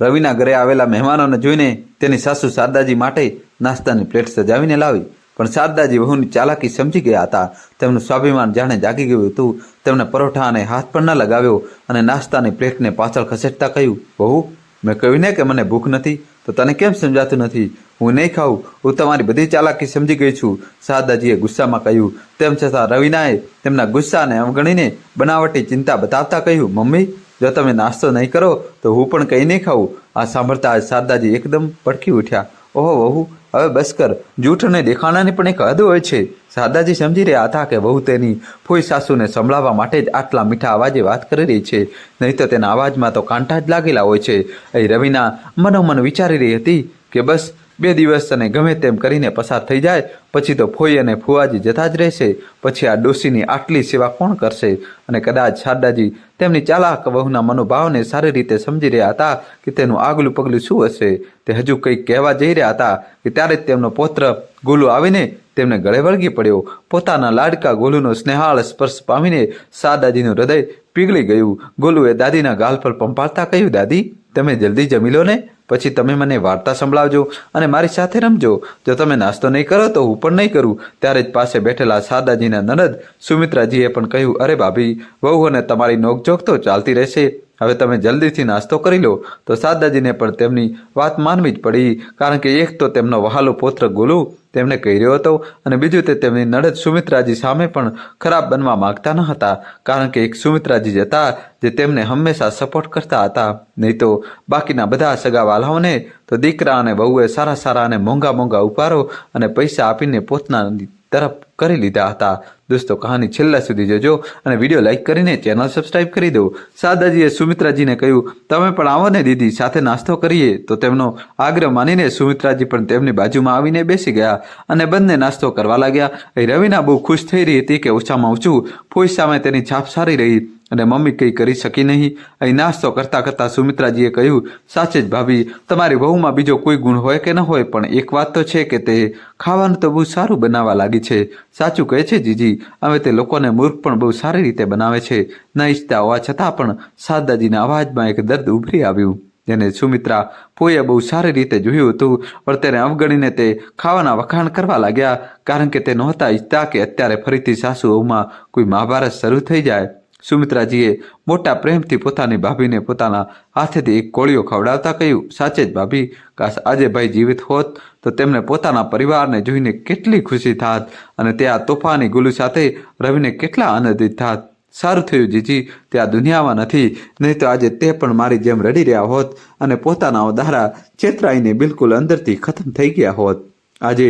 રવિના ઘરે આવેલા મહેમાનોને જોઈને તેની સાસુ શારદાજી માટે નાસ્તાની પ્લેટ સજાવીને લાવી. પણ શારદાજી વહુની ચાલાકી સમજી ગયા હતા. તેમનું સ્વાભિમાન જાણે જાગી ગયું હતું. તેમણે પરોઠા અને હાથ પણ ન લગાવ્યો અને નાસ્તાની પ્લેટને પાછળ ખસેડતા કહ્યું, વહુ, મેં કહ્યું ને કે મને ભૂખ નથી, તો તને કેમ સમજાતું નથી? હું નહીં ખાઉં. હું તમારી બધી ચાલાકી સમજી ગઈ છું. શારદાજીએ ગુસ્સામાં કહ્યું. તેમ છતાં રવિનાએ તેમના ગુસ્સાને અવગણીને બનાવટી ચિંતા બતાવતા કહ્યું, મમ્મી જો તમે નાસ્તો નહીં કરો, તો હું પણ કંઈ નહીં ખાઉં. આ સાંભળતા આજ શારદાજી એકદમ પડકી ઉઠ્યા. ઓહો, વહુ, હવે બસ કર. જૂઠ અને દેખાણાની પણ એક હદ હોય છે. શારદાજી સમજી રહ્યા હતા કે વહુ તેની ફોઈ સાસુને સંભળાવવા માટે જ આટલા મીઠા અવાજે વાત કરી રહી છે. નહીં તો તેના અવાજમાં તો કાંઠા જ લાગેલા હોય છે. એ રવિના મનોમન વિચારી રહી હતી કે બસ બે દિવસ અને ગમે તેમ કરીને પસાર થઈ જાય પછી તો ફોઈ અને ફુવાજી જતા જ રહેશે. પછી આ ડોશીની આટલી સેવા કોણ કરશે? અને કદાચ શારદાજી તેમની ચાલાક વહુના મનોભાવને સારી રીતે સમજી રહ્યા હતા કે તેનું આગલું પગલું શું હશે? તે હજુ કંઈક કહેવા જઈ રહ્યા હતા કે ત્યારે જ તેમનો પૌત્ર ગોલુ આવીને તેમને ગળે વળગી પડ્યો. પોતાના લાડકા ગોલુનો સ્નેહાળ સ્પર્શ પામીને શારદાજીનું હૃદય પીગળી ગયું. ગોલુએ દાદીના ગાલ પર પંપાળતા કહ્યું, દાદી, તમે જલ્દી જમી લો ને. પછી તમે મને વાર્તા સંભળાવજો અને મારી સાથે રમજો. જો તમે નાસ્તો નહીં કરો તો હું પણ નહીં કરું. ત્યારે જ પાસે બેઠેલા શારદાજીના નનદ સુમિત્રાજીએ પણ કહ્યું, અરે ભાભી વહુ અને તમારી નોકઝોક તો ચાલતી રહેશે. હવે તમે જલ્દીથી નાસ્તો કરી લો, તો શારદાજીને પણ તેમની વાત માનવી જ પડી, કારણ કે એક તો તેમનો વહાલો પુત્ર ગોલુ તેમને કહી રહ્યો હતો, અને બીજું તે તેમની નડદ સુમિત્રાજી સામે પણ ખરાબ બનવા માંગતા ન હતા, કારણ કે એક સુમિત્રાજી જ હતા જે તેમને હંમેશા સપોર્ટ કરતા હતા. નહીં તો બાકીના બધા સગા વાલાઓને, તો દીકરા અને બહુએ સારા સારા અને મોંઘા મોંઘા ઉપહારો અને પૈસા આપીને પોતાની તરફ કરી લીધા હતા. દોસ્તો, કહાની છેલ્લા સુધી જજો અને વીડિયો લાઈક કરીને ચેનલ સબસ્ક્રાઇબ કરી દો. સાદાજીએ સુમિત્રાજીને કહ્યું, તમે પણ આવો ને દીદી, સાથે નાસ્તો કરીએ. તો તેમનો આગ્રહ માનીને સુમિત્રાજી પણ તેમની બાજુમાં આવીને બેસી ગયા અને બંને નાસ્તો કરવા લાગ્યા. રવિના બહુ ખુશ થઈ રહી હતી કે ઓછામાં ઓછું ફોઈ સામે તેની છાપ સારી રહી. અને મમ્મી કંઈ કરી શકી નહીં. અહીં નાસ્તો કરતા કરતા સુમિત્રાજીએ કહ્યું, સાચે જ ભાભી, તમારી વહુમાં બીજો કોઈ ગુણ હોય કે ન હોય, પણ એક વાત તો છે કે તે ખાવાનું તો બહુ સારું બનાવવા લાગી છે. સાચું કહે છે જીજી, હવે તે લોકોને મૂર્ખ પણ બહુ સારી રીતે બનાવે છે. ન ઈચ્છતા હોવા છતાં પણ શારદાજીના અવાજમાં એક દર્દ ઉભરી આવ્યું. જેને સુમિત્રા પોએ બહુ સારી રીતે જોયું હતું, પણ તેને અવગણીને તે ખાવાના વખાણ કરવા લાગ્યા, કારણ કે તે નહોતા ઈચ્છતા કે અત્યારે ફરીથી સાસુ વહુમાં કોઈ મહાભારત શરૂ થઈ જાય. સુમિત્રાજીએ મોટા પ્રેમથી પોતાની ભાભીને પોતાના હાથેથી એક કોળીઓ ખવડાવતા કહ્યું, સાચે જ ભાભી, કાશ આજે ભાઈ જીવિત હોત તો તેમને પોતાના પરિવારને જોઈને કેટલી ખુશી થાત અને તે આ તોફાની ગુલુ સાથે રવિને કેટલા આનંદિત થાત. સારું થયું જીજી, તે આ દુનિયામાં નથી, નહીં તો આજે તે પણ મારી જેમ રડી રહ્યા હોત અને પોતાના દારા ચેતરાઈને બિલકુલ અંદરથી ખતમ થઈ ગયા હોત. આજે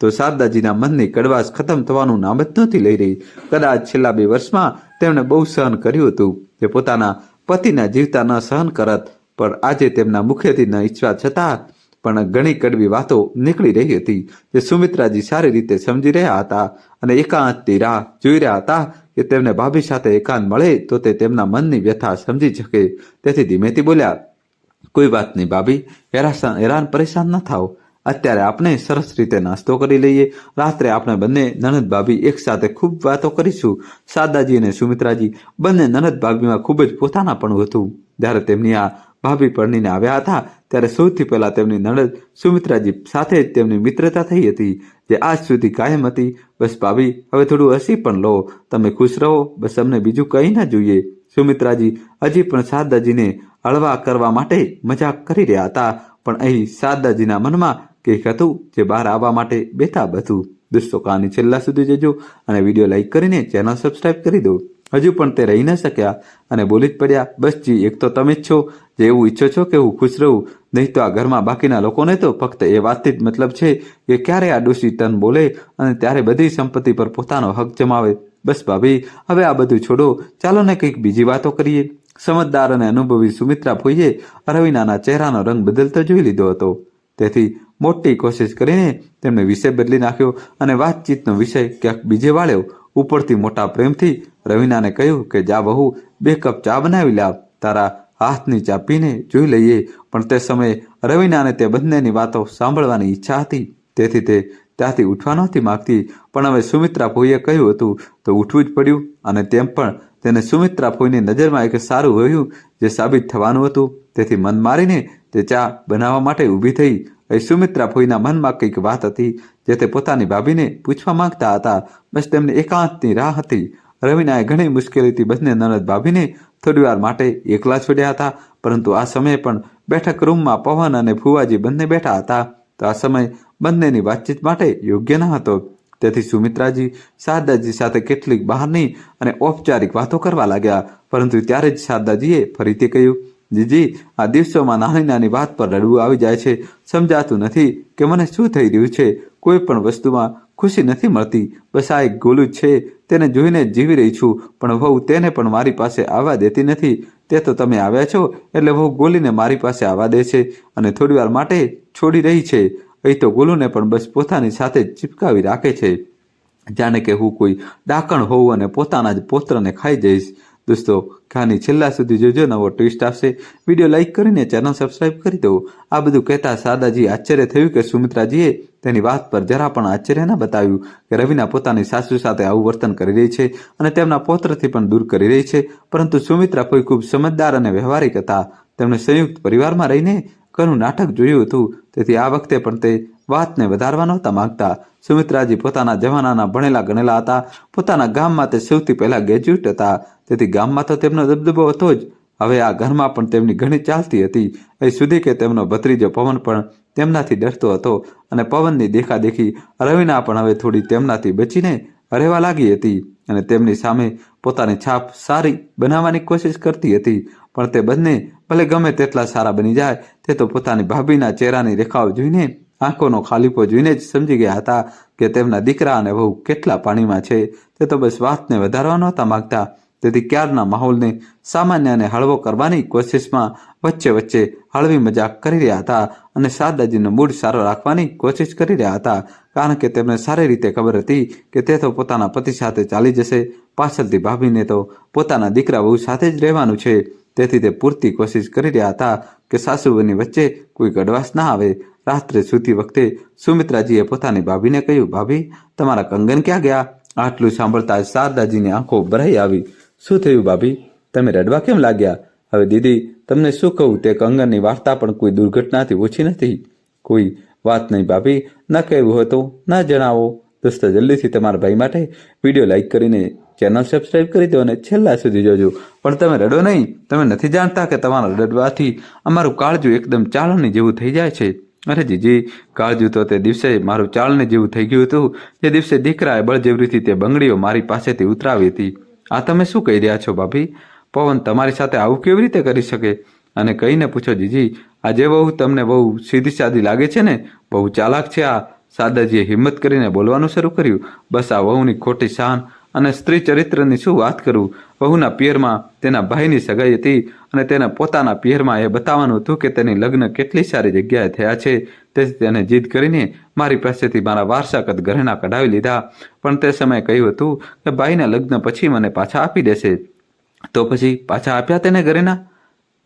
તો શારદાજીના મનની કડવાશ ખતમ થવાનું નામ જ નહોતી લઈ રહી. કદાચ છેલ્લા બે વર્ષમાં તેમણે બહુ સહન કર્યું હતું તે પોતાના પતિના જીવતા ન સહન કરત, પણ આજે તેમના મુખેથી ન ઈચ્છવા છતાં પણ ઘણી કડવી વાતો નીકળી રહી હતી જે સુમિત્રાજી સારી રીતે સમજી રહ્યા હતા અને એકાંતની રાહ જોઈ રહ્યા હતા કે તેમને ભાભી સાથે એકાંત મળે તો તે તેમના મનની વ્યથા સમજી શકે. તેથી ધીમેથી બોલ્યા, કોઈ વાત નહીં ભાભી હેરાન હેરાન પરેશાન ન થાઓ અત્યારે આપણે સરસ રીતે નાસ્તો કરી લઈએ. રાત્રે આપણે બંને નનદ ભાભી એક સાથે ખૂબ વાતો કરીશું. સાદાજી અને સુમિત્રાજી બંને નનદ ભાભીમાં ખૂબ જ પોતાના પણ હતું. જ્યારે તેમની આ ભાભી પરણીને આવ્યા હતા, ત્યારે સૌથી પહેલાં તેમની નણદ સુમિત્રાજી સાથે જ તેમની મિત્રતા થઈ હતી, જે આજ સુધી કાયમ હતી. બસ ભાભી, હવે થોડું હસી પણ લો. તમે ખુશ રહો. બસ અમને બીજું કંઈ ના જોઈએ. સુમિત્રાજી હજી પણ શારદાજીને હળવા કરવા માટે મજાક કરી રહ્યા હતા. પણ અહીં શારદાજીના મનમાં કંઈક હતું જે બહાર આવવા માટે બેતાબ હતું દોસ્તો કહાની છેલ્લા સુધી જજો અને વીડિયો લાઇક કરીને ચેનલ સબસ્ક્રાઇબ કરી દો. હજુ પણ તે રહી ન શક્યા અને બોલી જ પડ્યા, બસ જી, એક તો તમે જ છો જે એવું ઈચ્છો છો કે હું ખુશ રહું. નહીં તો આ ઘરમાં બાકીના લોકોને તો ફક્ત એ વાતથી જ મતલબ છે કે ક્યારે આ ડોશી તન બોલે અને ત્યારે બધી સંપત્તિ પર પોતાનો હક જમાવે. બસ ભાભી, હવે આ બધું છોડો. ચાલો ને કંઈક બીજી વાતો કરીએ. સમજદાર અને અનુભવી સુમિત્રા ભોઈએ અરવિનાના ચહેરાનો રંગ બદલતો જોઈ લીધો હતો. તેથી મોટી કોશિશ કરીને તેમણે વિષય બદલી નાખ્યો અને વાતચીતનો વિષય ક્યાંક બીજે વાળ્યો. ઉપરથી મોટા પ્રેમથી રવિનાને કહ્યું કે, જા બહુ બે કપ ચા બનાવી લાવ તારા હાથની ચા પીને જોઈ લઈએ. પણ તે સમયે રવિનાને તે બંનેની વાતો સાંભળવાની ઈચ્છા હતી. તેથી તે ત્યાંથી ઉઠવા નહોતી માગતી. પણ હવે સુમિત્રા ભોઈએ કહ્યું હતું તો ઉઠવું જ પડ્યું. અને તેમ પણ તેને સુમિત્રા ભોઈની નજરમાં એક સારું વહ્યું જે સાબિત થવાનું હતું. તેથી મન મારીને તે ચા બનાવવા માટે ઊભી થઈ એ સુમિત્રા ભોઈના મનમાં કંઈક વાત હતી, જે તે પોતાની ભાભીને પૂછવા માંગતા હતા. બસ તેમને એકાંતની રાહ હતી. રવિનાએ ઘણી મુશ્કેલીથી બંને નણદ ભાભીને થોડીવાર માટે એકલા છોડ્યા હતા. પરંતુ આ સમયે પણ બેઠક રૂમમાં પવન અને ફુવાજી બંને બેઠા હતા. તો આ સમય બંનેની વાતચીત માટે યોગ્ય ન હતો. તેથી સુમિત્રાજી શારદાજી સાથે કેટલીક બહારની અને ઔપચારિક વાતો કરવા લાગ્યા. પરંતુ ત્યારે જ શારદાજીએ ફરીથી કહ્યું જીજી આ દિવસોમાં નાની નાની વાત પર રડવું આવી જાય છે. સમજાતું નથી કે મને શું થઈ રહ્યું છે. કોઈ પણ વસ્તુમાં ખુશી નથી મળતી. બસ આ એક ગોલું છે. તેને જોઈને જીવી રહી છું. પણ વહુ તેને પણ મારી પાસે આવવા દેતી નથી. તે તો તમે આવ્યા છો, એટલે વહુ ગોલીને મારી પાસે આવવા દે છે અને થોડીવાર માટે છોડી રહી છે. અહીં તો ગોલુને પણ બસ પોતાની સાથે ચીપકાવી રાખે છે. જાણે કે હું કોઈ ડાકણ હોઉં અને પોતાના જ પોત્રને ખાઈ જઈશ. દોસ્તો કહાની છેલ્લા સુધી જોજો નવો ટ્વિસ્ટ આવશે. વીડિયો લાઇક કરીને ચેનલ સબસ્ક્રાઇબ કરી દો. આ બધું કહેતા સાદાજી આશ્ચર્ય થયું કે સુમિત્રાજીએ તેની વાત પર જરા પણ આશ્ચર્ય ન બતાવ્યું કે રવિના પોતાની સાસુ સાથે આવું વર્તન કરી રહી છે અને તેમના પૌત્રથી પણ દૂર કરી રહી છે. પરંતુ સુમિત્રા કોઈ ખૂબ સમજદાર અને વ્યવહારિક હતા. તેમણે સંયુક્ત પરિવારમાં રહીને ઘણું નાટક જોયું હતું. તેથી આ વખતે પણ તે વાતને વધારવા નહોતા માંગતા સુમિત્રાજી પોતાના જમાનાના ભણેલા ગણેલા હતા. પોતાના ગામમાં તે સૌથી પહેલાં ગ્રેજ્યુએટ હતા. તેથી ગામમાં તો તેમનો દબદબો હતો જ. હવે આ ઘરમાં પણ તેમની ઘણી ચાલતી હતી. એ સુધી કે તેમનો ભત્રીજો પવન પણ તેમનાથી ડરતો હતો અને પવનની દેખાદેખી રવિના પણ હવે થોડી તેમનાથી બચીને રહેવા લાગી હતી અને તેમની સામે પોતાની છાપ સારી બનાવવાની કોશિશ કરતી હતી. પણ તે બંને ભલે ગમે તેટલા સારા બની જાય, તે તો પોતાની ભાભીના ચહેરાની રેખાઓ જોઈને, આંખોનો ખાલીપો જોઈને જ સમજી ગયા હતા કે તેમના દીકરા અને વહુ કેટલા પાણીમાં છે. તે તો બસ વાતને વધારવા નહોતા માંગતા. તેથી ક્યારના માહોલને સામાન્ય અને હળવો કરવાની કોશિશમાં વચ્ચે વચ્ચે હળવી મજાક કરી રહ્યા હતા અને શારદાજીનો મૂડ સારો રાખવાની કોશિશ કરી રહ્યા હતા. કારણ કે તેમને સારી રીતે ખબર હતી કે તે તો પોતાના પતિ સાથે ચાલી જશે. પાછળથી ભાભીને તો પોતાના દીકરા વહુ સાથે જ રહેવાનું છે. તેથી તે પૂરતી કોશિશ કરી રહ્યા હતા કે સાસુઓની વચ્ચે કોઈ કડવાશ ના આવે. રાત્રે સૂતી વખતે સુમિત્રાજીએ પોતાની ભાભીને કહ્યું, ભાભી, તમારા કંગન ક્યાં ગયા? આટલું સાંભળતા જ શારદાજીની આંખો ભરાઈ આવી. શું થયું ભાભી? તમે રડવા કેમ લાગ્યા? હવે દીદી, તમને શું કહું? તે કંગનની વાર્તા પણ કોઈ દુર્ઘટનાથી ઓછી નથી. કોઈ વાત નહીં ભાભી, ન કહેવું હતું, ન જણાવો. દોસ્તો, જલ્દીથી તમારા ભાઈ માટે વીડિયો લાઈક કરીને ચેનલ સબસ્ક્રાઇબ કરી દો અને છેલ્લા સુધી જોજો. પણ તમે રડો નહીં. તમે નથી જાણતા કે તમારા રડવાથી અમારું કાળજું એકદમ ચાળણી જેવું થઈ જાય છે. અરે જીજી, કાળજું તો તે દિવસે મારું ચાળણી જેવું થઈ ગયું હતું. તે દિવસે દીકરાએ બળજબરીથી તે બંગડીઓ મારી પાસેથી ઉતરાવી હતી. આ તમે શું કહી રહ્યા છો ભાભી? પવન તમારી સાથે આવું કેવી રીતે કરી શકે? અને કહીને પૂછો, જીજી આ જે બહુ તમને બહુ સીધી સાદી લાગે છે ને? બહુ ચાલાક છે આ. સાદાજીએ હિંમત કરીને બોલવાનું શરૂ કર્યું. બસ આ વહુની ખોટી શાન અને સ્ત્રી ચરિત્રની શું વાત કરું? વહુના પિયરમાં તેના ભાઈની સગાઈ હતી અને તેના પોતાના પિયરમાં એ બતાવવાનું હતું કે તેની લગ્ન કેટલી સારી જગ્યાએ થયા છે. તેથી તેને જીદ કરીને મારી પાસેથી મારા વારસાગત ઘરેણા કઢાવી લીધા. પણ તે સમયે કહ્યું હતું કે ભાઈના લગ્ન પછી મને પાછા આપી દેશે. તો પછી પાછા આપ્યા તેને ઘરેના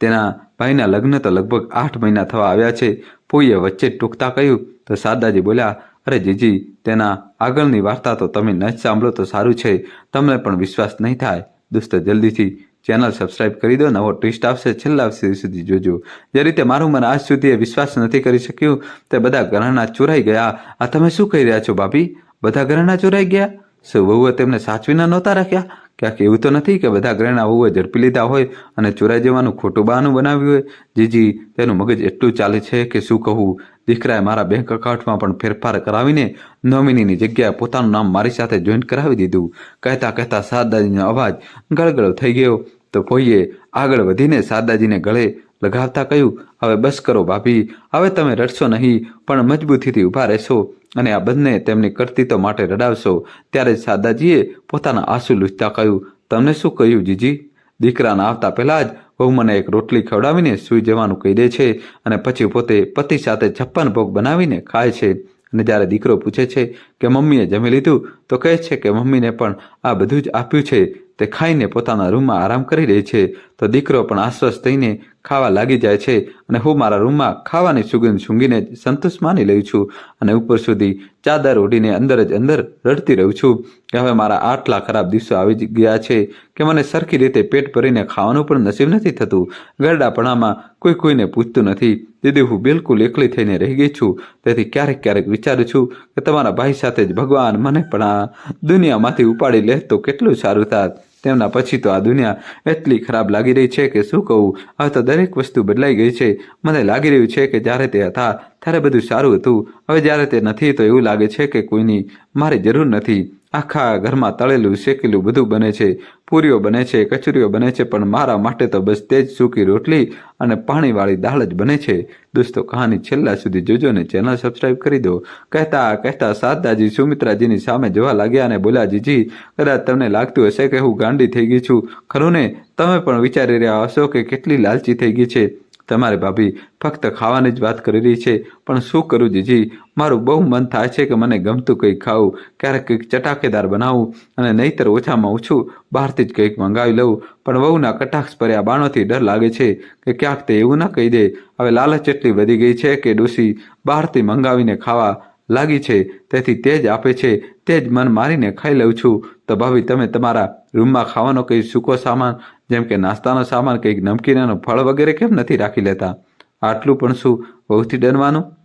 તેના ભાઈના લગ્ન તો લગભગ આઠ મહિના થવા આવ્યા છે. પોઈએ વચ્ચે ટૂંકતા કહ્યું. તો સાદાજી બોલ્યા અરે જીજી, તેના આગળની વાર્તા તો તમે ન સાંભળો તો સારું છે. તમને પણ વિશ્વાસ નહીં થાય. દોસ્તો, જલ્દીથી ચેનલ સબસ્ક્રાઇબ કરી દો, નવો ટ્વિસ્ટ આવશે છેલ્લા સુધી જોજો. જે રીતે મારું મન આજ સુધી વિશ્વાસ નથી કરી શક્યું, તે બધા ગ્રહણા ચોરાઈ ગયા. આ તમે શું કહી રહ્યા છો, ભાભી? બધા ગ્રહણા ચોરાઈ ગયા? શું વહુએ તેમને સાચવીને નહોતા રાખ્યા? ક્યાંક એવું તો નથી કે બધા ઘરેણા વહુએ ઝડપી લીધા હોય અને ચોરાઈ જવાનું ખોટું બહાનું બનાવ્યું હોય. જીજી, તેનું મગજ એટલું ચાલે છે કે શું કહું? દીકરાએ મારા બેંક એકાઉન્ટમાં પણ ફેરફાર કરાવીને નોમિનીની જગ્યાએ પોતાનું નામ મારી સાથે જોઈન્ટ કરાવી દીધું. કહેતા કહેતા શારદાજીનો અવાજ ગળગળો થઈ ગયો. તો કોઈએ આગળ વધીને શારદાજીને ગળે લગાવતા કહ્યું, હવે બસ કરો ભાભી, હવે તમે રડશો નહીં, પણ મજબૂતીથી ઊભા રહેશો અને આ બંને તેમની કરતીતો માટે રડાવશો. ત્યારે જ શારદાજીએ પોતાના આંસુ લૂંચતા કહ્યું, તમને શું કહ્યું જીજી? દીકરાના આવતા પહેલાં જ વહુ મને એક રોટલી ખવડાવીને સૂઈ જવાનું કહી દે છે અને પછી પોતે પતિ સાથે છપ્પન ભોગ બનાવીને ખાય છે. અને જ્યારે દીકરો પૂછે છે કે, મમ્મીએ જમી લીધું? તો કહે છે કે, મમ્મીને પણ આ બધું જ આપ્યું છે. તે ખાઈને પોતાના રૂમમાં આરામ કરી રહી છે. તો દીકરો પણ આશ્વસ્ત થઈને ખાવા લાગી જાય છે અને હું મારા રૂમમાં ખાવાની સુગંધ સૂંઘીને જ સંતોષ માની લઉં છું અને ઉપર સુધી ચાદર ઉડીને અંદર જ અંદર રડતી રહું છું કે હવે મારા આટલા ખરાબ દિવસો આવી ગયા છે કે મને સરખી રીતે પેટ ભરીને ખાવાનું પણ નસીબ નથી થતું. ગરડાપણામાં કોઈ કોઈને પૂછતું નથી. દીદી, હું બિલકુલ એકલી થઈને રહી ગઈ છું. તેથી ક્યારેક ક્યારેક વિચારું છું કે તમારા ભાઈ સાથે જ ભગવાન મને પણ આ દુનિયામાંથી ઉપાડી લે તો કેટલું સારું થાત. તેમના પછી તો આ દુનિયા એટલી ખરાબ લાગી રહી છે કે શું કહું? હવે તો દરેક વસ્તુ બદલાઈ ગઈ છે. મને લાગી રહ્યું છે કે જ્યારે તે હતા, ત્યારે બધું સારું હતું. હવે જ્યારે તે નથી તો એવું લાગે છે કે કોઈની મારી જરૂર નથી. આખા ઘરમાં તળેલું, શેકેલું બધું બને છે. પૂરીઓ બને છે, કચુરીઓ બને છે, પણ મારા માટે તો બસ તે જ સૂકી રોટલી અને પાણીવાળી દાળ જ બને છે. દોસ્તો, કહાની છેલ્લા સુધી જોજો ને ચેનલ સબસ્ક્રાઇબ કરી દો. કહેતા કહેતા શારદાજી સુમિત્રાજીની સામે જોવા લાગ્યા અને બોલ્યા, જીજી, કદાચ તમને લાગતું હશે કે હું ગાંડી થઈ ગઈ છું. ખરું ને? તમે પણ વિચારી રહ્યા હશો કે કેટલી લાલચી થઈ ગઈ છે. તમારી ભાભી ફક્ત ખાવાની જ વાત કરી રહી છે, પણ શું કરું જીજી? મારું બહુ મન થાય છે કે મને ગમતું કંઈક ખાવું, ક્યારેક કંઈક ચટાકેદાર બનાવું અને નહીતર ઓછામાં ઓછું બહારથી જ કંઈક મંગાવી લઉં. પણ વહુના કટાક્ષ ભર્યા બાણોથી ડર લાગે છે કે ક્યાંક તે એવું ન કહી દે. હવે લાલચ એટલી વધી ગઈ છે કે ડોસી બહારથી મંગાવીને ખાવા લાગી છે. તેથી તે જ આપે છે. તે જ મન મારીને ખાઈ લઉં છું. તો ભાભી, તમે તમારા રૂમમાં ખાવાનો કંઈ સૂકો સામાન, જેમ કે નાસ્તાનો સામાન, કંઈક નમકીન ફળ વગેરે કેમ નથી રાખી લેતા? આટલું પણ શું બહુથી ડરવાનું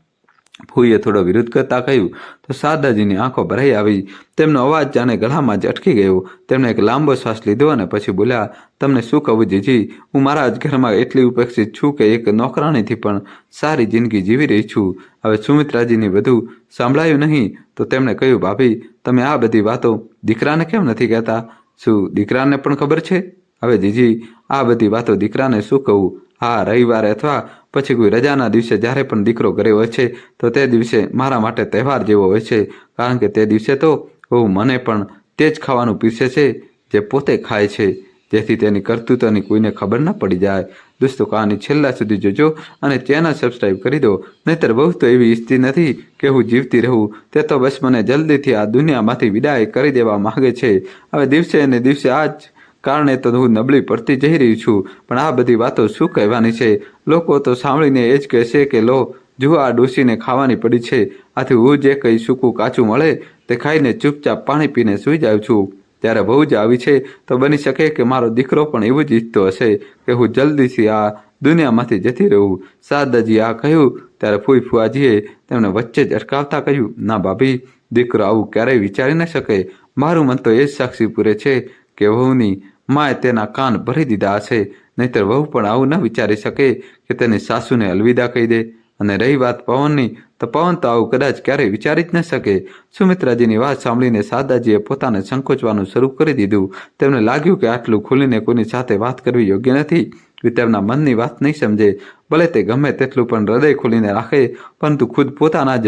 ફૂઈએ થોડો વિરોધ કરતા કહ્યું, તો શારદાજીની આંખો ભરાઈ આવી. તેમનો અવાજ જાણે ગળામાં જ અટકી ગયો. તેમણે એક લાંબો શ્વાસ લીધો અને પછી બોલ્યા, તમને શું કહું જીજી? હું મારા જ ઘરમાં એટલી ઉપેક્ષિત છું કે એક નોકરાણીથી પણ સારી જિંદગી જીવી રહી છું. હવે સુમિત્રાજીની વધુ સાંભળાયું નહીં તો તેમણે કહ્યું, ભાભી, તમે આ બધી વાતો દીકરાને કેમ નથી કહેતા? શું દીકરાને પણ ખબર છે? હવે જીજી, આ બધી વાતો દીકરાને શું કહું? હા, રવિવારે અથવા પછી કોઈ રજાના દિવસે જ્યારે પણ દીકરો ઘરે હોય છે, તો તે દિવસે મારા માટે તહેવાર જેવો હોય છે. કારણ કે તે દિવસે તો હું મને પણ તે જ ખાવાનું પીરસે છે, જે પોતે ખાય છે. જેથી તેની કરતૂતોની કોઈને ખબર ન પડી જાય. દોસ્તો, કહાની છેલ્લા સુધી જોજો અને ચેનલ સબસ્ક્રાઈબ કરી દો. નહીતર બહુ તો એવી ઈચ્છતી નથી કે હું જીવતી રહું. તે તો બસ મને જલ્દીથી આ દુનિયામાંથી વિદાય કરી દેવા માગે છે. હવે દિવસે અને દિવસે આ જ કારણે તો હું નબળી પડતી જઈ રહી છું, પણ આ બધી વાતો શું કહેવાની છે? લોકો તો સાંભળીને એ જ કહેશે કે, લો, જુઓ આ ડોસીને ખાવાની પડી છે. આથી હું જે કંઈ સૂકું કાચું મળે તે ખાઈને ચૂપચાપ પાણી પીને સૂઈ જાઉં છું. ત્યારે બહુ જ આવી છે, તો બની શકે કે મારો દીકરો પણ એવું જ ઈચ્છતો હશે કે હું જલ્દીથી આ દુનિયામાંથી જતી રહું. શારદાજી આ કહ્યું, ત્યારે ફૂઈ ફુઆજીએ તેમને વચ્ચે જ અટકાવતા કહ્યું, ના ભાભી, દીકરો આવું ક્યારેય વિચારી ન શકે. મારું મન તો એ જ સાક્ષી પૂરે છે કે વહુની માએ તેના કાન ભરી દીધા હશે, નહીતર વહુ પણ આવું ન વિચારી શકે કે તેની સાસુને અલવિદા કહી દે. અને રહી વાત પવનની, તો પવન તો આવું કદાચ ક્યારેય વિચારી જ ન શકે. સુમિત્રાજીની વાત સાંભળીને સાદાજીએ પોતાને સંકોચવાનું શરૂ કરી દીધું. તેમને લાગ્યું કે આટલું ખુલીને કોઈની સાથે વાત કરવી યોગ્ય નથી. તેમના મનની વાત નહીં સમજે. ભલે તે ગમે તેટલું પણ હૃદય ખોલીને રાખે, પરંતુ ખુદ પોતાના જ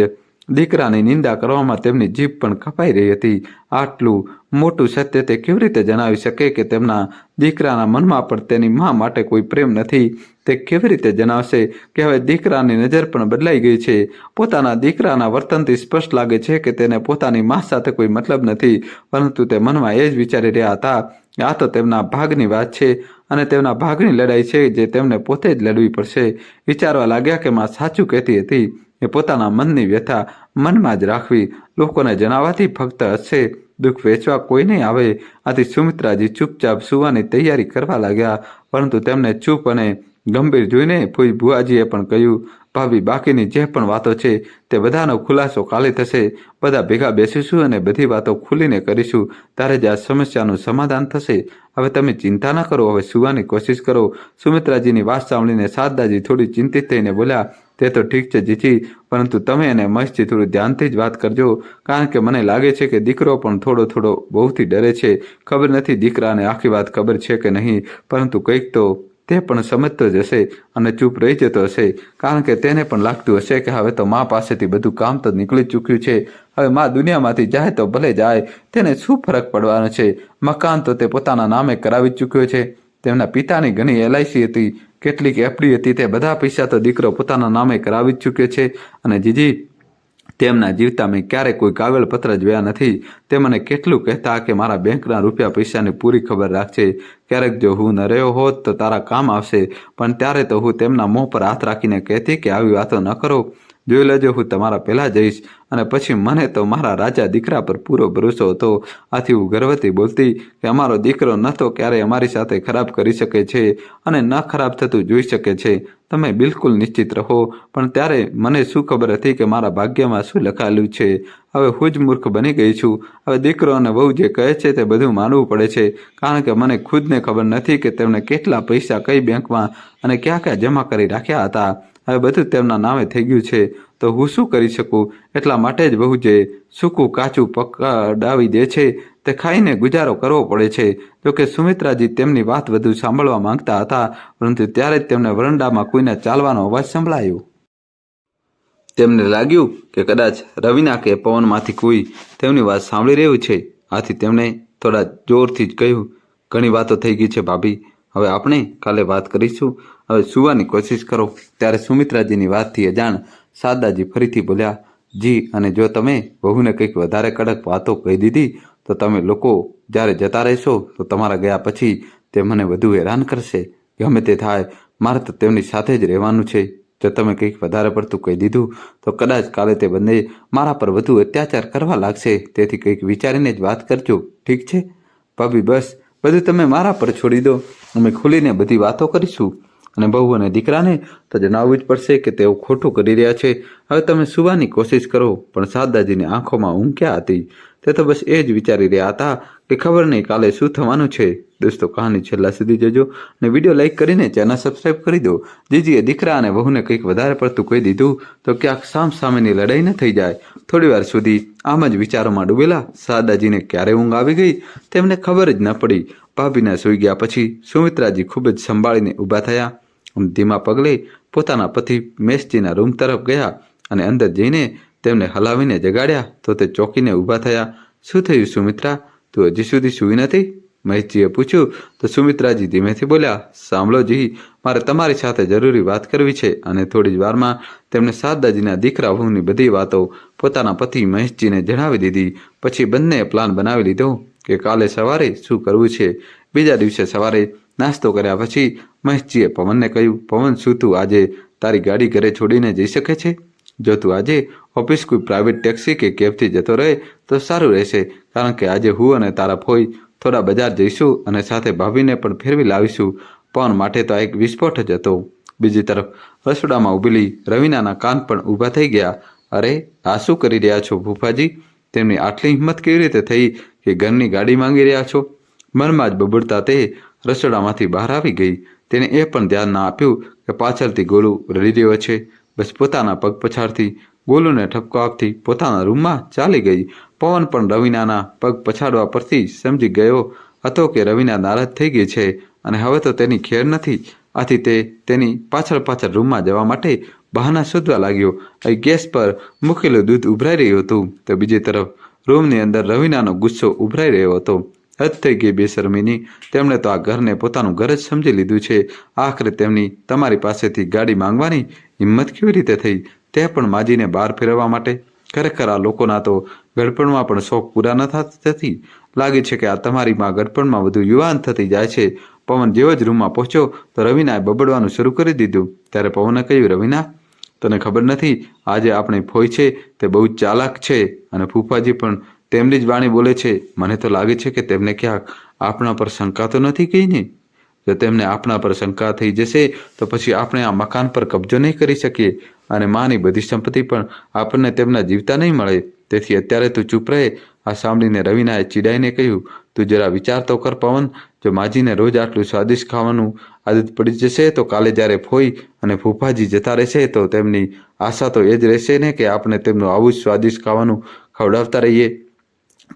દીકરાની નિંદા કરવામાં તેમની જીભ પણ કપાઈ રહી હતી. આટલું મોટું સત્ય તે કેવી રીતે જણાવી શકે કે તેમના દીકરાના મનમાં પણ તેની મા માટે કોઈ પ્રેમ નથી? તે કેવી રીતે જણાવશે કે હવે દીકરાની નજર પણ બદલાઈ ગઈ છે? પોતાના દીકરાના વર્તનથી સ્પષ્ટ લાગે છે કે તેને પોતાની મા સાથે કોઈ મતલબ નથી, પરંતુ તે મનમાં એ જ વિચારી રહ્યા હતા. આ તો તેમના ભાગની વાત છે અને તેમના ભાગની લડાઈ છે જે તેમને પોતે જ લડવી પડશે. વિચારવા લાગ્યા કે માં સાચું કહેતી હતી. એ પોતાના મનની વ્યથા મનમાં જ રાખવી. લોકોને જણાવવાથી ફક્ત હશે, દુઃખ વેચવા કોઈ નહીં આવે. આથી સુમિત્રાજી ચૂપચાપ સુવાની તૈયારી કરવા લાગ્યા, પરંતુ તેમને ચૂપ અને ગંભીર જોઈને ફૂઈ ભુવાજીએ પણ કહ્યું, ભાભી, બાકીની જે પણ વાતો છે તે બધાનો ખુલાસો કાલે થશે. બધા ભેગા બેસીશું અને બધી વાતો ખુલીને કરીશું. ત્યારે જ આ સમસ્યાનું સમાધાન થશે. હવે તમે ચિંતા ના કરો. હવે સુવાની કોશિશ કરો. સુમિત્રાજીની વાત સાંભળીને શારદાજી થોડી ચિંતિત થઈને બોલ્યા તે તો ઠીક છે જીજી, પરંતુ તમે અને મહેશજી થોડું ધ્યાનથી જ વાત કરજો. કારણ કે મને લાગે છે કે દીકરો પણ થોડો થોડો બહુથી ડરે છે. ખબર નથી દીકરાને આખી વાત ખબર છે કે નહીં, પરંતુ કંઈક તો તે પણ સમજતો જ હશે અને ચૂપ રહી જતો હશે. કારણ કે તેને પણ લાગતું હશે કે હવે તો મા પાસેથી બધું કામ તો નીકળી ચૂક્યું છે. હવે મા દુનિયામાંથી જાય તો ભલે જાય, તેને શું ફરક પડવાનો છે? મકાન તો તે પોતાના નામે કરાવી ચૂક્યો છે. તેમના પિતાની ઘણી એલઆઈસી હતી. કેટલીક એફડી હતી. તે બધા પૈસા તો દીકરો પોતાના નામે કરાવી જ ચૂક્યો છે અને જીજી, તેમના જીવતા મેં ક્યારેય કોઈ કાગળ પત્ર જોયા નથી. તે મને કેટલું કહેતા કે મારા બેંકના રૂપિયા પૈસાની પૂરી ખબર રાખશે ક્યારેક જો હું ન રહ્યો હોત તો તારા કામ આવશે. પણ ત્યારે તો હું તેમના મોં પર હાથ રાખીને કહેતી કે આવી વાતો ન કરો. જોઈ લેજો, હું તમારા પહેલાં જઈશ. અને પછી મને તો મારા રાજા દીકરા પર પૂરો ભરોસો હતો. આથી હું ગર્વથી બોલતી કે અમારો દીકરો ન તો ક્યારેય અમારી સાથે ખરાબ કરી શકે છે અને ન ખરાબ થતું જોઈ શકે છે. તમે બિલકુલ નિશ્ચિત રહો. પણ ત્યારે મને શું ખબર હતી કે મારા ભાગ્યમાં શું લખાયેલું છે? હવે હું જ મૂર્ખ બની ગઈ છું. હવે દીકરો અને વહુ જે કહે છે તે બધું માનવું પડે છે. કારણ કે મને ખુદને ખબર નથી કે તેમણે કેટલા પૈસા કઈ બેંકમાં અને ક્યાં ક્યાં જમા કરી રાખ્યા હતા. હવે બધું તેમના નામે થઈ ગયું છે. તો હું શું કરી શકું? એટલા માટે જ બહુ જે સૂકું કાચું પકડાવી દે છે. તે ખાઈને ગુજારો કરવો પડે છે. જોકે સુમિત્રાજી તેમની વાત વધુ સાંભળવા માંગતા હતા, પરંતુ ત્યારે જ તેમને વરંડામાં કોઈને ચાલવાનો અવાજ સંભળાયો. તેમને લાગ્યું કે કદાચ રવિના કે પવનમાંથી કોઈ તેમની વાત સાંભળી રહ્યું છે. આથી તેમણે થોડા જોરથી જ કહ્યું, ઘણી વાતો થઈ ગઈ છે ભાભી. હવે આપણે કાલે વાત કરીશું. હવે સુવાની કોશિશ કરો. ત્યારે સુમિત્રાજીની વાતથી અજાણ શારદાજી ફરીથી બોલ્યા, જી, અને જો તમે વહુને કંઈક વધારે કડક વાતો કહી દીધી, તો તમે લોકો જ્યારે જતા રહેશો, તો તમારા ગયા પછી તે મને વધુ હેરાન કરશે. ગમે તે થાય, મારે તો તેમની સાથે જ રહેવાનું છે. જો તમે કંઈક વધારે પડતું કહી દીધું, તો કદાચ કાલે તે બંને મારા પર વધુ અત્યાચાર કરવા લાગશે. તેથી કંઈક વિચારીને જ વાત કરજો, ઠીક છે? ભાભી, બસ. બધું તમે મારા પર છોડી દો. અમે ખુલીને બધી વાતો કરીશું. અને બહુ અને દીકરાને તો જણાવવું જ પડશે કે તેઓ ખોટું કરી રહ્યા છે. હવે તમે સુવાની કોશિશ કરો, પણ શારદાજીની આંખોમાં ઊંઘ ક્યાં હતી. તે તો બસ એ જ વિચારી રહ્યા હતા કે ખબર નહીં કાલે શું થવાનું છે. દોસ્તો, કહાની છેલ્લા સુધી જજો અને વીડિયો લાઇક કરીને ચેનલ સબસ્ક્રાઈબ કરી દો. જીજીએ દીકરા અને વહુને કંઈક વધારે પડતું કહી દીધું તો ક્યાંક સામ સામેની લડાઈ ન થઈ જાય. થોડી વાર સુધી આમ જ વિચારોમાં ડૂબેલા શારદાજીને ક્યારે ઊંઘ આવી ગઈ તેમને ખબર જ ન પડી. ભાભીના સૂઈ ગયા પછી સુમિત્રાજી ખૂબ જ સંભાળીને ઊભા થયા. ધીમા પગલે પોતાના પતિ મેશજીના રૂમ તરફ ગયા અને અંદર જઈને તેમને હલાવીને જગાડ્યા, તો તે ચોકીને ઊભા થયા. શું થયું સુમિત્રા? તું હજી સુધી સૂઈ નથી? મહેશજીએ પૂછ્યું. તો સુમિત્રાજી ધીમેથી બોલ્યા, સાંભળો મારે તમારી સાથે જરૂરી વાત કરવી છે. અને થોડી જ વારમાં તેમણે શારદાજીના દીકરા વહુની બધી વાતો પોતાના પતિ મહેશજીને જણાવી દીધી. પછી બંનેએ પ્લાન બનાવી લીધો કે કાલે સવારે શું કરવું છે. બીજા દિવસે સવારે નાસ્તો કર્યા પછી મહેશજીએ પવનને કહ્યું, પવન, શું તું આજે તારી ગાડી ઘરે છોડીને જઈ શકે છે? જો તું આજે ઓફિસ કોઈ પ્રાઇવેટ ટેક્સી કે કેબથી જતો રહે, તો સારું રહેશે, કારણ કે આજે હું અને તારા ફોઈ થોડા બજાર જઈશું અને સાથે ભાભીને પણ ફેરવી લાવીશું. પવન માટે તો એક વિસ્ફોટ જ હતો. બીજી તરફ, રસોડામાં ઊભેલી રવિનાના કાન પણ ઊભા થઈ ગયા. અરે, આ શું કરી રહ્યા છો ભૂફાજી તેમની આટલી હિંમત કેવી રીતે થઈ કે ઘરની ગાડી માંગી રહ્યા છો? મનમાં જ બબડતા તે રસોડામાંથી બહાર આવી ગઈ. તેને એ પણ ધ્યાન ના આપ્યું કે પાછળથી ગોલું રડી રહ્યો છે. બસ પોતાના પગ પછાડથી ગોલુને ઠપકો આપતી પોતાના રૂમમાં ચાલી ગઈ. પવન પણ રવિનાના પગ પછાડવા પરથી સમજી ગયો હતો કે રવિના નારાજ થઈ ગઈ છે અને હવે તો તેની ખેર નથી. આથી તે તેની પાછળ પાછળ રૂમમાં જવા માટે બહાના શોધવા લાગ્યો. અહીં ગેસ પર મૂકેલું દૂધ ઉભરાઈ રહ્યું હતું. તો બીજી તરફ રૂમની અંદર રવિનાનો ગુસ્સો ઉભરાઈ રહ્યો હતો. હદ થઈ ગઈ બેશરમીની તેમણે તો આ ઘરને પોતાનું ઘર જ સમજી લીધું છે. આખરે તેમની તમારી પાસેથી ગાડી માંગવાની હિંમત કેવી રીતે થઈ? તે પણ માજીને બહાર ફેરવવા માટે. ખરેખર આ લોકોના તો ગડપણમાં પણ શોખ પૂરા ન થતી. લાગે છે કે આ તમારી માં ગડપણમાં વધુ યુવાન થતી જાય છે. પવન જેવો જ રૂમમાં પહોંચ્યો તો રવિનાએ બબડવાનું શરૂ કરી દીધું. ત્યારે પવને કહ્યું, રવિના, તને ખબર નથી, આજે આપણી ફોઈ છે, તે બહુ ચાલાક છે. અને ફૂફાજી પણ તેમની જ વાણી બોલે છે, મને તો લાગે છે કે તેમને ક્યાંક આપણા પર શંકા તો નથી કહી ને? જો તેમને આપણા પર શંકા થઈ જશે, તો પછી આપણે આ મકાન પર કબજો નહીં કરી શકીએ અને માની બધી સંપત્તિ પણ આપણને તેમના જીવતા નહીં મળે. તેથી અત્યારે તું ચૂપ રહે. આ સાંભળીને રવિનાએ ચીડાઈને કહ્યું, તું જરા વિચાર તો કર પવન, જો માજીને રોજ આટલું સ્વાદિષ્ટ ખાવાનું આદત પડી જશે, તો કાલે જ્યારે ફોઈ અને ફૂફાજી જતા રહેશે, તો તેમની આશા તો એ જ રહેશે ને કે આપણે તેમનું આવું જ સ્વાદિષ્ટ ખાવાનું ખવડાવતા રહીએ.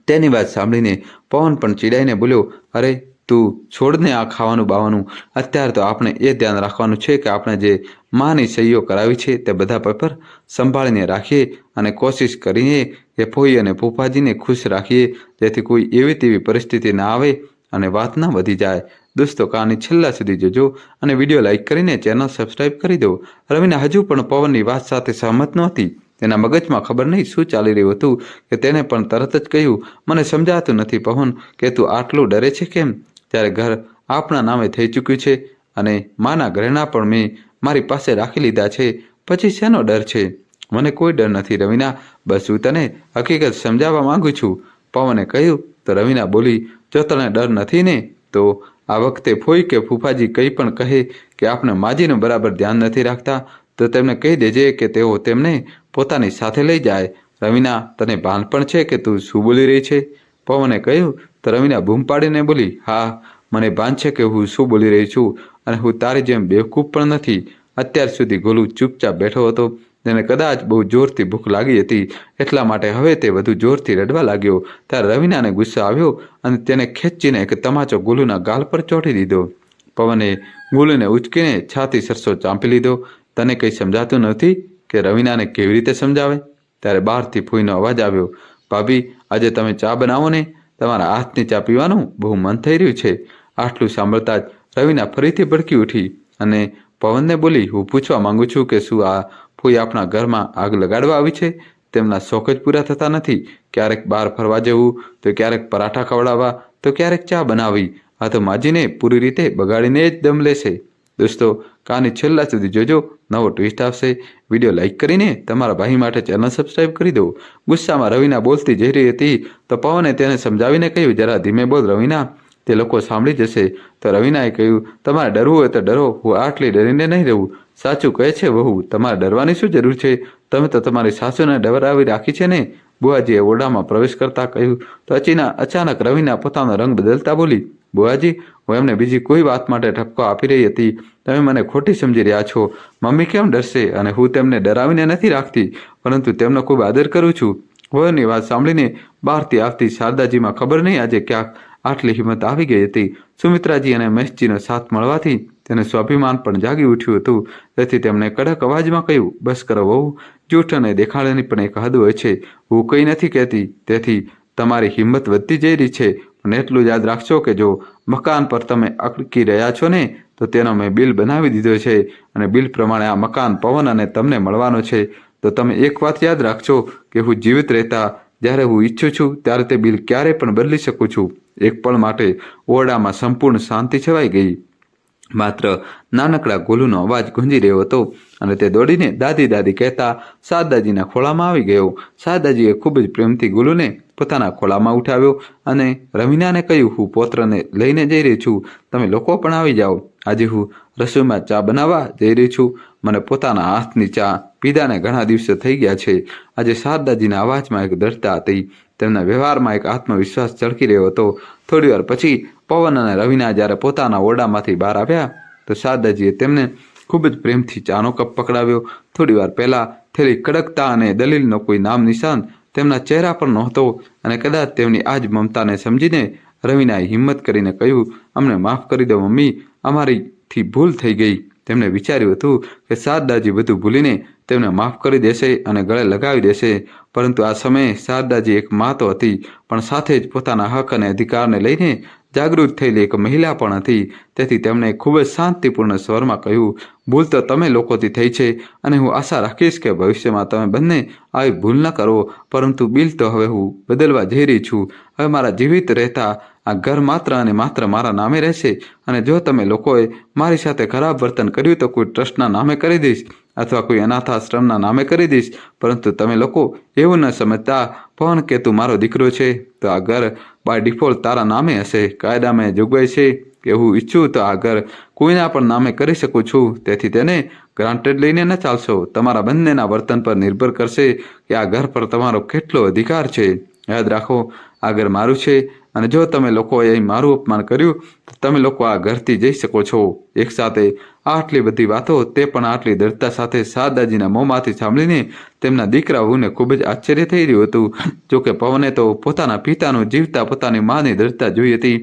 તેની વાત સાંભળીને પવન પણ ચીડાઈને બોલ્યો, અરે, તું છોડને આ ખાવાનું બાવાનું. અત્યારે તો આપણે એ ધ્યાન રાખવાનું છે કે આપણે જે માની સહીઓ કરાવી છે તે બધા પેપર સંભાળીને રાખીએ અને કોશિશ કરીએ કે ફોઈ અને ફૂફાજીને ખુશ રાખીએ, જેથી કોઈ એવી તેવી પરિસ્થિતિ ના આવે અને વાત ના વધી જાય. દોસ્તો, કહાની છેલ્લા સુધી જોજો અને વીડિયો લાઇક કરીને ચેનલ સબસ્ક્રાઇબ કરી દો. રવિને હજુ પણ પવનની વાત સાથે સહમત નહોતી. તેના મગજમાં ખબર નહીં શું ચાલી રહ્યું હતું કે તેને પણ તરત જ કહ્યું, મને સમજાતું નથી પવન કે તું આટલું ડરે છે કેમ? ત્યારે ઘર આપણા નામે થઈ ચૂક્યું છે અને માના ઘરેણા પણ મેં મારી પાસે રાખી લીધા છે. પછી શેનો ડર છે? મને કોઈ ડર નથી રવિના. બસ હું તને હકીકત સમજાવવા માંગુ છું. પવને કહ્યું, તો રવિના બોલી જો તને ડર નથી ને? તો આ વખતે ફોઈ કે ફૂફાજી કંઈ પણ કહે કે આપણે માજીનું બરાબર ધ્યાન નથી રાખતા, તો તેમને કહી દેજે કે તેઓ તેમને પોતાની સાથે લઈ જાય. રવિના, તને ભાન પણ છે કે તું શું બોલી રહી છે? પવને કહ્યું, તો રવિના બૂમ પાડીને બોલી, હા, મને ભાન છે કે હું શું બોલી રહી છું અને હું તારી જેમ બેવકૂફ પણ નથી. અત્યાર સુધી ગોલુ ચૂપચાપ બેઠો હતો. તેને કદાચ બહુ જોરથી ભૂખ લાગી હતી. એટલા માટે હવે તે વધુ જોરથી રડવા લાગ્યો. ત્યારે રવિનાને ગુસ્સો આવ્યો અને તેને ખેંચીને એક તમાચો ગુલુના ગાલ પર ચોંટી દીધો. પવને ગુલુને ઉચકીને છાતી સરસો ચાંપી લીધો. તને કંઈ સમજાતું નથી? કે રવિનાને કેવી રીતે સમજાવે? ત્યારે બહારથી ફૂઈનો અવાજ આવ્યો, ભાભી, આજે તમે ચા બનાવો ને? તમારા હાથની ચા પીવાનું બહુ મન થઈ રહ્યું છે. આટલું સાંભળતા જ રવિના ફરીથી ભડકી ઉઠી અને પવનને બોલી, હું પૂછવા માંગુ છું કે શું આ ફૂઈ આપણા ઘરમાં આગ લગાડવા આવી છે? તેમના શોખ જ પૂરા થતા નથી. ક્યારેક બહાર ફરવા જવું, તો ક્યારેક પરાઠા ખવડાવવા, તો ક્યારેક ચા બનાવી આ તો માજીને પૂરી રીતે બગાડીને જ દમ લેશે. દોસ્તો કાની છેલ્લા સુધી જોજો, નવો ટ્વિસ્ટ આવશે. વીડિયો લાઇક કરીને તમારા ભાઈ માટે ચેનલ સબસ્ક્રાઈબ કરી દો. ગુસ્સામાં રવિના બોલતી જઈ રહી હતી, તો પવને તેને સમજાવીને કહ્યું, જરા ધીમે બોલ રવિના. તે લોકો સાંભળી જશે. તો રવિનાએ કહ્યું, તમારે ડરવું હોય તો ડરો, હું આટલી ડરીને નહીં રહું. સાચું કહે છે વહુ, તમારે ડરવાની શું જરૂર છે? તમે તો તમારી સાસુને ડરાવી રાખી છે ને? બુઆજીએ ઓરડામાં પ્રવેશ કરતા કહ્યું, તો અચીના અચાનક રવિના પોતાનો રંગ બદલતા બોલી બુઆજી હું એમને બીજી કોઈ વાત માટે ઠપકો આપી રહી હતી? તમે મને ખોટી સમજી રહ્યા છો. મમ્મી કેમ ડરશે? અને હું તેમને ડરાવીને નથી રાખતી, પરંતુ તેમનો ખૂબ આદર કરું છું. વહુની વાત સાંભળીને બહારથી આવતી શારદાજીમાં ખબર નહીં આજે ક્યાંક આટલી હિંમત આવી ગઈ હતી. સુમિત્રાજી અને મહેશજીનો સાથ મળવાથી તેને સ્વાભિમાન પણ જાગી ઉઠ્યું હતું. તેથી તેમણે કડક અવાજમાં કહ્યું, બસ કરો વહુ, જૂઠ અને દેખાડેની પણ એક હદ હોય છે. હું કંઈ નથી કહેતી. તેથી તમારી હિંમત વધતી જઈ રહી છે. પણ એટલું યાદ રાખજો કે જો મકાન પર તમે અટકી રહ્યા છો ને, તો તેનો મેં બિલ બનાવી દીધો છે અને બિલ પ્રમાણે આ મકાન પવન અને તમને મળવાનો છે. તો તમે એક વાત યાદ રાખજો કે હું જીવિત રહેતા જ્યારે હું ઈચ્છું છું, ત્યારે તે બિલ ક્યારે પણ બદલી શકું છું. એક પળ માટે ઓરડામાં સંપૂર્ણ શાંતિ છવાઈ ગઈ. માત્ર નાનકડા ગોલુનો અવાજ ગુંજી રહ્યો હતો અને તે દોડીને દાદી દાદી કહેતા શારદાજીના ખોળામાં આવી ગયો. શારદાજીએ ખૂબ જ પ્રેમથી ગુલુને પોતાના ખોળામાં ઉઠાવ્યો અને રમીનાને કહ્યું, હું પોત્રને લઈને જઈ રહી છું. તમે લોકો પણ આવી જાઓ. આજે હું રસોઈમાં ચા બનાવવા જઈ રહી છું. મને પોતાના હાથની ચા પીધાને ઘણા દિવસો થઈ ગયા છે. આજે શારદાજીના અવાજમાં એક દૃઢતા હતી. તેમના વ્યવહારમાં એક આત્મવિશ્વાસ ચળકી રહ્યો હતો. થોડી વાર પછી પવન અને રવિના જ્યારે પોતાના ઓરડામાંથી બહાર આવ્યા, તો શારદાજીએ તેમને ખૂબ જ પ્રેમથી ચાનો કપ પકડાવ્યો. થોડી વાર પહેલાં થયેલી કડકતા અને દલીલનો કોઈ નામ નિશાન તેમના ચહેરા પર નહોતો અને કદાચ તેમની આ જ મમતાને સમજીને રવિનાએ હિંમત કરીને કહ્યું, અમને માફ કરી દો મમ્મી, અમારીથી ભૂલ થઈ ગઈ. તેમણે વિચાર્યું હતું કે શારદાજી બધું ભૂલીને તેમને માફ કરી દેશે અને ગળે લગાવી દેશે, પરંતુ આ સમયે શારદાજી એક મા તો હતી, પણ સાથે જ પોતાના હક અને અધિકારને લઈને જાગૃત થયેલી એક મહિલા પણ હતી. તેથી તેમણે ખૂબ જ શાંતિપૂર્ણ સ્વરમાં કહ્યું, ભૂલ તો તમે લોકોથી થઈ છે અને હું આશા રાખીશ કે ભવિષ્યમાં તમે બંને આવી ભૂલ ન કરો, પરંતુ બિલ તો હવે હું બદલવા જઈ રહી છું. હવે મારા જીવિત રહેતા આ ઘર માત્ર અને માત્ર મારા નામે રહેશે અને જો તમે લોકોએ મારી સાથે ખરાબ વર્તન કર્યું તો કોઈ ટ્રસ્ટના નામે કરી દઈશ. અથવા કોઈ અનાથાશ્રમના નામે કરી દઈશ. પરંતુ તમે લોકો એવું ન સમજતા પવન કે તું મારો દીકરો છે, તો આ ઘર બાય ડિફોલ્ટ તારા નામે હશે. કાયદામાં જોગવાઈ છે કે હું ઈચ્છું તો આ ઘર કોઈના પણ નામે કરી શકું છું. તેથી તેને ગ્રાન્ટેડ લઈને ન ચાલશો. તમારા બંનેના વર્તન પર નિર્ભર કરશે કે આ ઘર પર તમારો કેટલો અધિકાર છે. યાદ રાખો, આ ઘર મારું છે અને જો તમે લોકોએ મારું અપમાન કર્યું, તો તમે લોકો આ ઘરથી જઈ શકો છો. એકસાથે આટલી બધી વાતો, તે પણ આટલી દૃઢતા સાથે શારદાજીના મોંમાંથી સાંભળીને તેમના દીકરાઓને ખૂબ જ આશ્ચર્ય થઈ રહ્યું હતું. જોકે પવને તો પોતાના પિતાનું જીવતા પોતાની માની દૃઢતા જોઈ હતી.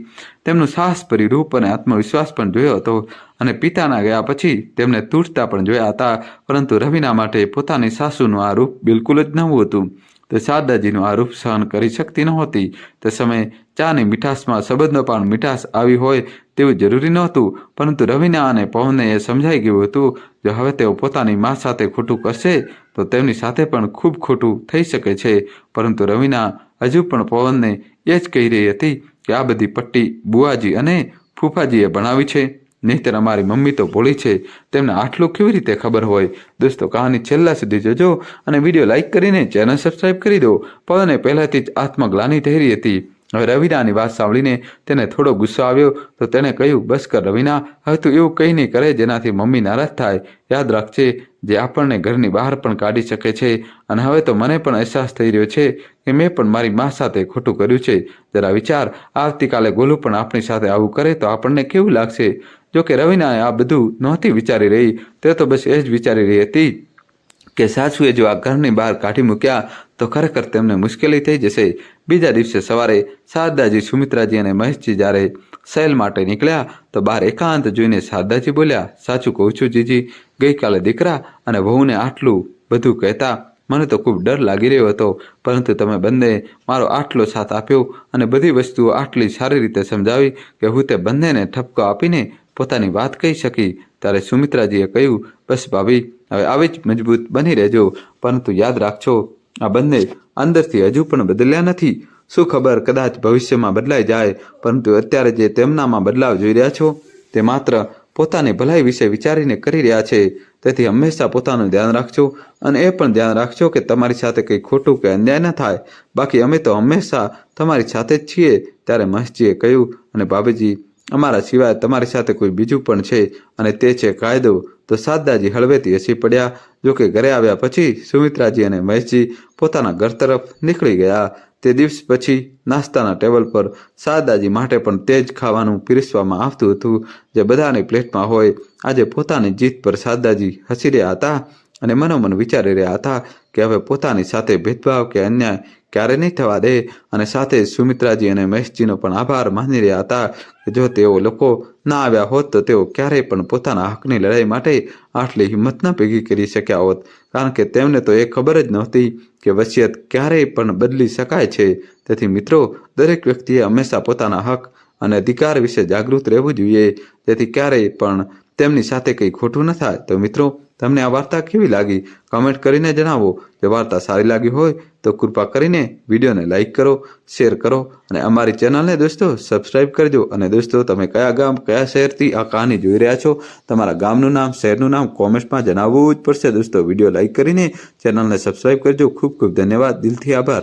તેમનું સાહસભરી રૂપ અને આત્મવિશ્વાસ પણ જોયો હતો અને પિતાના ગયા પછી તેમને તૂટતા પણ જોયા હતા. પરંતુ રવિના માટે પોતાની સાસુનું આ રૂપ બિલકુલ જ નવું હતું. તે શારદાજીનું આ રૂપ સહન કરી શકતી નહોતી. તે સમયે ચાની મીઠાશમાં સંબંધનો પણ મીઠાશ આવી હોય તેવું જરૂરી નહોતું, પરંતુ રવિના અને પવનને એ સમજાઈ ગયું હતું, જો હવે તેઓ પોતાની મા સાથે ખોટું કરશે, તો તેમની સાથે પણ ખૂબ ખોટું થઈ શકે છે. પરંતુ રવિના હજુ પણ પવનને એ જ કહી રહી હતી કે આ બધી પટ્ટી બુઆજી અને ફૂફાજીએ બનાવી છે. નહીંતર અમારી મમ્મી તો ભોળી છે. તેમને આટલું કેવી રીતે ખબર હોય? દોસ્તો, કહાની છેલ્લા સુધી જોજો અને વીડિયો લાઇક કરીને ચેનલ સબસ્ક્રાઈબ કરી દો. પવને પહેલાંથી જ આત્મગ્લાની થઈ હતી. હવે રવિનાની વાત સાંભળીને તેને થોડો ગુસ્સો આવ્યો તો તેણે કહ્યું, બસ કર રવિના, હવે તું એવું કંઈ નહીં કરે જેનાથી મમ્મી નારાજ થાય. યાદ રાખજે જે આપણને ઘરની બહાર પણ કાઢી શકે છે અને હવે તો મને પણ અહેસાસ થઈ રહ્યો છે કે મેં પણ મારી મા સાથે ખોટું કર્યું છે. જરા વિચાર, આવતીકાલે ગોલું પણ આપણી સાથે આવું કરે તો આપણને કેવું લાગશે? જો કે રવિનાએ આ બધું નહોતી વિચારી રહી, તે તો બસ એ જ વિચારી રહી હતી કે સાસુએ જો આ ઘરની બહાર કાઢી મૂક્યા, તો ખરેખર તેમને મુશ્કેલી થઈ જશે. બીજા દિવસે સવારે શારદાજી સુમિત્રાજી અને મહેશજી જ્યારે સહેલ માટે નીકળ્યા, તો બહાર એકાંત જોઈને શારદાજી બોલ્યા, સાચું કહું છું જીજી, ગઈકાલે દીકરા અને વહુને આટલું બધું કહેતા મને તો ખૂબ ડર લાગી રહ્યો હતો. પરંતુ તમે બંને મારો આટલો સાથ આપ્યો અને બધી વસ્તુઓ આટલી સારી રીતે સમજાવી કે હું તે બંનેને ઠપકો આપીને પોતાની વાત કહી શકી. ત્યારે સુમિત્રાજીએ કહ્યું, બસ ભાભી, હવે આવી જ મજબૂત બની રહેજો. પરંતુ યાદ રાખજો, આ બંને અંદરથી હજુ પણ બદલ્યા નથી. શું ખબર કદાચ ભવિષ્યમાં બદલાઈ જાય, પરંતુ અત્યારે જે તેમનામાં બદલાવ જોઈ રહ્યા છો, તે માત્ર પોતાની ભલાઈ વિશે વિચારીને કરી રહ્યા છે. તેથી હંમેશા પોતાનું ધ્યાન રાખજો અને એ પણ ધ્યાન રાખજો કે તમારી સાથે કંઈ ખોટું કે અન્યાય ન થાય. બાકી અમે તો હંમેશા તમારી સાથે જ છીએ, ત્યારે મહેશજીએ કહ્યું અને ભાભીજી અમારા સિવાય તમારી સાથે કોઈ બીજું પણ છે અને તે છે કાયદો, તો સાદાજી હળવેથી હસી પડ્યા. જોકે ઘરે આવ્યા પછી સુમિત્રાજી અને મહેશજી પોતાના ઘર તરફ નીકળી ગયા. તે દિવસ પછી નાસ્તાના ટેબલ પર સાદાજી માટે પણ તે જ ખાવાનું પીરસવામાં આવતું હતું. જે બધાની પ્લેટમાં હોય, આજે પોતાની જીત પર સાદાજી હસી રહ્યા હતા. અને મનોમન વિચારી રહ્યા હતા કે હવે પોતાની સાથે ભેદભાવ કે અન્યાય ક્યારે નહીં થવા દે અને સાથે સુમિત્રાજી અને મહેશજીનો પણ આભાર માની રહ્યા હતા કે જો તેઓ લોકો ના આવ્યા હોત તો તેઓ ક્યારેય પણ પોતાના હકની લડાઈ માટે આટલી હિંમત ન ભેગી કરી શક્યા હોત. કારણ કે તેમને તો એ ખબર જ નહોતી કે વસિયત ક્યારેય પણ બદલી શકાય છે. તેથી મિત્રો, દરેક વ્યક્તિએ હંમેશા પોતાના હક અને અધિકાર વિશે જાગૃત રહેવું જોઈએ. જેથી ક્યારેય પણ તેમની સાથે કંઈ ખોટું ન થાય. તો મિત્રો, તમને આ વાર્તા કેવી લાગી? કમેન્ટ કરીને જણાવો. જો વાર્તા સારી લાગી હોય, તો કૃપા કરીને વિડીયોને લાઇક કરો શેર કરો અને અમારી ચેનલને દોસ્તો સબસ્ક્રાઇબ કરજો. અને દોસ્તો, તમે કયા ગામ, કયા શહેરથી આ કહાની જોઈ રહ્યા છો, તમારા ગામનું નામ, શહેરનું નામ કોમેન્ટમાં જણાવવું જ પડશે. દોસ્તો, વીડિયો લાઇક કરીને ચેનલને સબસ્ક્રાઇબ કરજો. ખૂબ ખૂબ ધન્યવાદ. દિલથી આભાર.